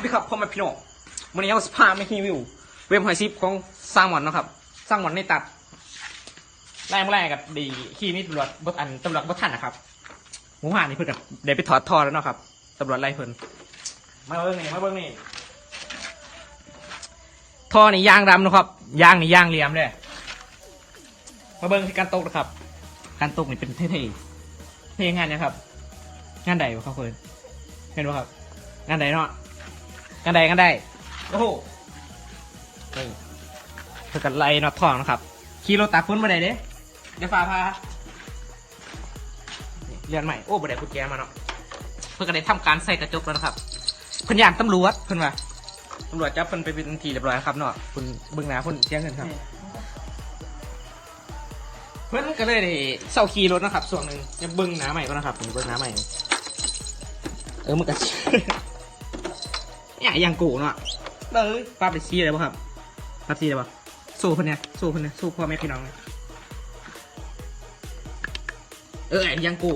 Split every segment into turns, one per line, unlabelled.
ไปครับเพี่น้องวันนี้เอาสภาพไม่รีวิว เว็บหอยซิปของสร้างหมอนนะครับ สร้างหมอนในตัดแรงแรกกับดีขี้นี่ตำรวจบดอันตำรวจบดทันนะครับหมูห่านี่เพิ่นกับเดี๋ยวไปถอดท่อแล้วเนาะครับตำรวจไล่เพิ่นมาเบิ้งนี่มาเบิ้งนี่ท่อนี่ยางดำนะครับยางนี่ยางเหลี่ยมเลยมาเบิ้งที่การตกนะครับ การตกนี่เป็นเท่ๆเพลงงานเนะครับ งานใดวะครับเพิ่นเห็นไหมครับงานใดเนาะ งานใดงานใดโอ้โหเพื่อกันไล่น็อตทองนะครับ ขี่รถตากฝนมาไหนเด้เดี๋ยวฟ้าพาเรียนใหม่ โอ้บ่ได้กุญแจมาเนาะ เพื่อกันได้ทำการใส่กระจกแล้วนะครับเพิ่นย่านตำรวจเพิ่นว่าตำรวจจับเพิ่นไปเป็นทีเรียบร้อยครับเนาะคุณเบิ่งหน้าเพิ่นเสียเงินครับ เพื่อนก็เลยได้เศร้าขี่รถนะครับ ส่วนหนึ่งจะเบิ้งหน้าใหม่ก็นะครับผมเบิ้งหน้าใหม่ เออมันก็ เนี่ยยังกูเนาะเออป้าไปชี้เลยป่ะครับป้าชี้เลยป่ะสู้เพื่อนเนี่ยสู้เพื่อนเนี่ยสู้พ่อแม่พี่น้องเนี่ยเออยังกู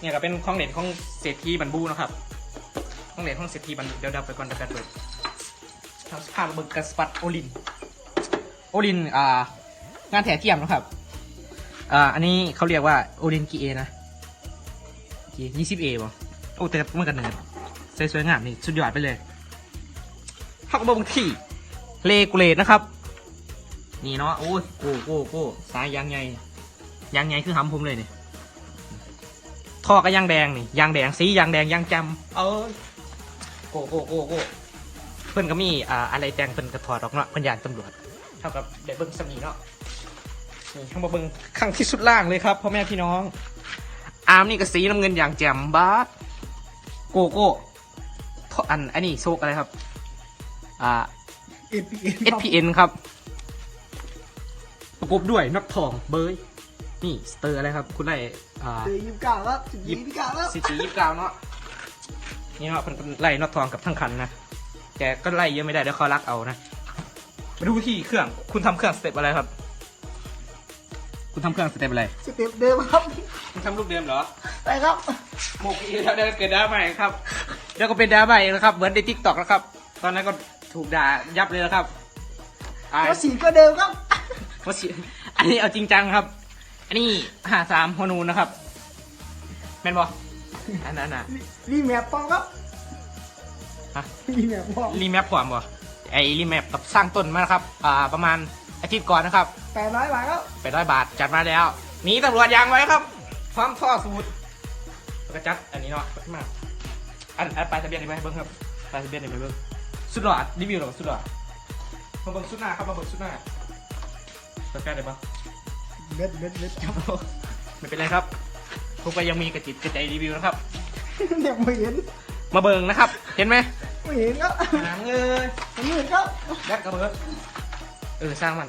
เนี่ยก็เป็นของเด่นของเศรษฐีบรรบูนะครับของเด่นของเศรษฐีบรรบูเดี๋ยวเดาไปก่อนเดี๋ยวกันเลยทำสภาพเบิกกระสปัดโอลิน โอลิน อ่า งานแถเทียมนะครับ อ่า อันนี้เขาเรียกว่าโอลินกีเอนะกียี่สิบเอป่ะโอ้แต่เมื่อกันเนิร์ สวยๆงามนี่สุดยอดไปเลยพักบงที่เลกูเลตนะครับ นี่เนาะโอ้ยโก้โก้โก้สายยางใหญ่ยางใหญ่คือหำผมเลยนี่ท่อก็ยางแดงนี่ยางแดงสียางแดงยางจำเอ้ยโก้โก้โก้โก้เพื่อนก็มีอ่าอะไรแจงเพื่อนกระถอดออกเนาะเพื่อนยานตำรวจเท่ากับเดบเบิ้งสมีเนาะนี่ข้างบนเบิ้งข้างที่สุดล่างเลยครับพ่อแม่พี่น้อง อาร์มนี่ก็สีน้ำเงินอย่างแจ่มบ้าสโกโก้ ท่ออันอันนี้โซกอะไรครับ อ่า
APN ครับ
SPN ครับ ประกบด้วยนักทองเบยนี่สเตอร์อะไรครับ คุณไล่อ่า
เตยยิบเก้าครับสิบยี่สิบเก้าครับ
สิจียี่สิบเก้าเนาะนี่เนาะเพิ่นก็ไล่น็อตทองกับทั้งคันนะแกก็ไล่เยอะไม่ได้เดี๋ยวเขารักเอานะมาดูที่เครื่องคุณทำเครื่องสเต็ปอะไรครับ คุณทำเครื่องสเต็ปอะไร
สเต็ปเดิมครับ
คุณทำลูกเดิมเหรอ
ไปครับ
โมกีแล้วเดี๋ยวเกิดดราม่าอีกครับ เดี๋ยวก็เป็นดราม่าอีกนะครับ เหมือนในทิกตอกนะครับ ตอนนั้นก็ถูกด่ายับเลยนะครับอ่า
ก็สีก็เดิมครับ
ว่าสิอันนี้เอาจริงจังครับ อันนี้หาสามฮอนูนนะครับแม่นบออันนั้นอะ
รีแมปปองครับ
ฮะ
รีแมปปอง
รีแมปความบ่ไอรีแมปกับสร้างต้นมานะครับ อ่า ประมาณอาทิตย์ก่อนนะครับ
แปดร้อยบาทครับ
ไปร้อยบาทจัดมาแล้วหนีตำรวจยางไว้ครับ พร้อมท่อสูตรแล้วก็จัดอันนี้เนาะมา อันอันปลายทะเบียนนี่ไปเบิ้งครับปลายทะเบียนนี่ไปเบิ้งสุดหลอดรีวิวหรอสุดหลอดมาเบิ้งสุดหน้าครับมาเบิ้งสุดหน้าสแกนได้ปะ
เด็ดเด็ดเด็ดครับ
ไม่เป็นไรครับพวกก็ยังมีกระจิตกระใจรีวิวนะครับ
เนี่ยไม่เห็น
มาเบิ้งนะครับ เห็นไหม
ไม่เห็นครับ
หนังเลย
ไม่เห็นครับ
แบกกระเบิดเออสร้างมัน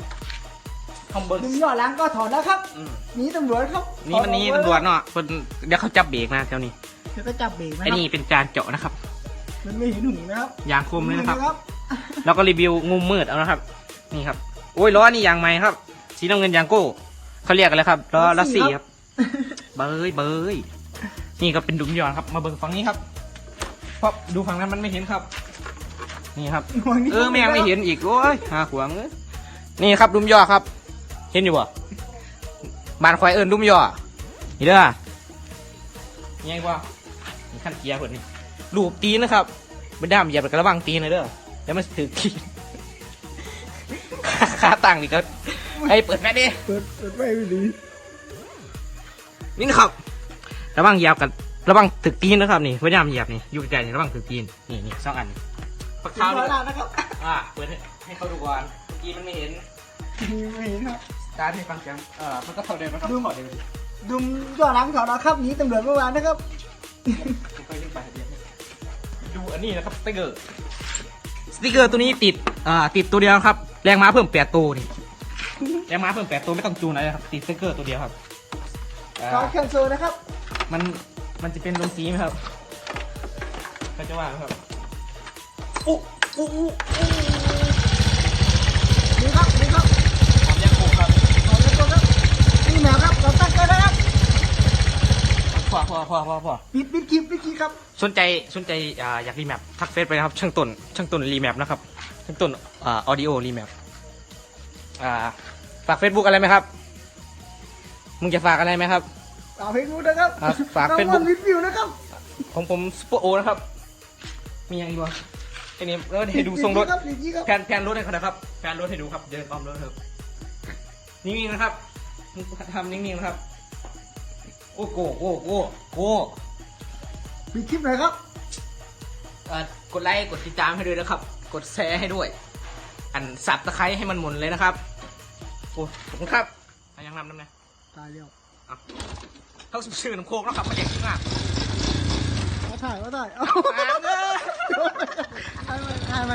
ห้องเบิ้ง
ดึงย่อหล้างก็ถอนแล้วครับ
อืม
หนีตำรวจครับ
นี่มันนี่ตำรวจเนาะเพิ่นเดี๋ยวเขาจับเบรกนะแถวนี้
เดี๋ยวก็จับเบรกนะค
ไอ้
รับ
นี่เป็นการเจาะนะครับ
มันไม่เห็นหุ่นนะครับ
ยางคมเลยนะครับ
ครับ
แล้วก็รีวิวงูมืดเอานะครับ นี่ครับ โอ้ยล้อนี่ยางไหมครับ สีน้ำเงินยางโก้เขาเรียกกันเลยครับล้อละสี่ครับ เบยเบยนี่ก็เป็นดุมยอนครับ มาเบิ่งฝั่งนี้ครับ เพราะดูฝั่งนั้นมันไม่เห็นครับ นี่ครับเออแม่งไม่เห็นอีกโอ้ยหาขวางเอ้ยนี่ครับดุมยอครับ เห็นอยู่บ่บานควายเอิญดุมยอนี่เด้อยังไงบ่นี่ ขั้นเกียร์เพิ่นนี่ลูกตีนนะครับไม่ด้ามเหยียบกระวังตีนเลยเด้อแล้วมันถือขี้ขาตั้งนี่ก็ไอ้เปิดแม่ดิ
เปิดเปิดไม่ดี
นี่นะครับ ระวังเหยียบกันระวังถึกตีนนะครับนี่พยายามเหยียบนี่อยู่ไกลๆนี่ระวังถึกตีนนี่นี่สองอันปัก
เท้า
เท้า
แล้
นี่
วนะครับ
อ่าเปิดให้ให้เขาดูก่อนเมื่อกี้มันไม่เห็น
ไม่เห็นครับ
การให้ฟังเสียงเออมันก็เท่าเดิมมันก็
ดู
เท่าเดิม
ดุมย่อหล้างถอนแล้วครับหนีตำรวจเมื่อวานนะครับ
ค่อยๆขึ้นไปเดี๋ยวดูอันนี้นะครับสติ๊กเกอร์สติ๊กเกอร์ตัวนี้ติดอ่าติดตัวเดียวครับแรงม้าเพิ่มแปดตัวนี่แรงม้าเพิ่มแปดตัวไม่ต้องจูนอะไรนะครับติดสติ๊กเกอร์ตัวเดียวครับอ่า
ขอเครื่องโซนะครับ
มันมันจะเป็นลงสีไหมครับก็จะว่าไหมครับอุ๊อุ๊อุ๊
นี่ครับนี่ครับ
หอมยักษ์โคครับ
ขอเครื่องโซครับนี่แมวครับเราตั้งกันนะครับ
พอพอพอพอพอพอ
ปิดปิดคลิปปิดคลิปครับ
สนใจสนใจอ่าอยากรีแมปทักเฟซไปนะครับช่างต้นช่างต้นรีแมปนะครับช่างต้นอ่าออดิโอรีแมปอ่าฝากเฟซบุ๊กอะไรไหมครับ มึงจะฝากอะไรไหมครับ
ฝากเฟซบุ๊กนะครับ
ครับฝาก
น้อง
Facebook
วันวิดวิวนะครับ
ของผมซุปเปอร์โอนะครับ มีอย่างอีกวะไอ้นี่เออให้ดูทรงรถ
ครับปิดคลิปครับ
แผนแผนรถให้เขานะครับแผนรถให้ดูครับ เดินอ้อมรถครับ นิ่งๆนะครับทำนิ่งๆนะครับ โอ้โกโก้โก้โก้
ปิดคลิปหน่อยครับ
เอ่อกดไลค์กดติดตามให้ด้วยนะครับ กดแชร์ให้ด้วย อันสับตะไคร้ให้มันหมุนเลยนะครับโอ้ขอบคุณครับเอายังนำน้ำนะ
ตายแล้ว
เอาเข้าชื่อน้ำโคกนะครับมาเด็กขึ้นมา
มาถ่ายมาถ่ายเอา
อ่าเด้อ
ถ่ายไปถ่ายไป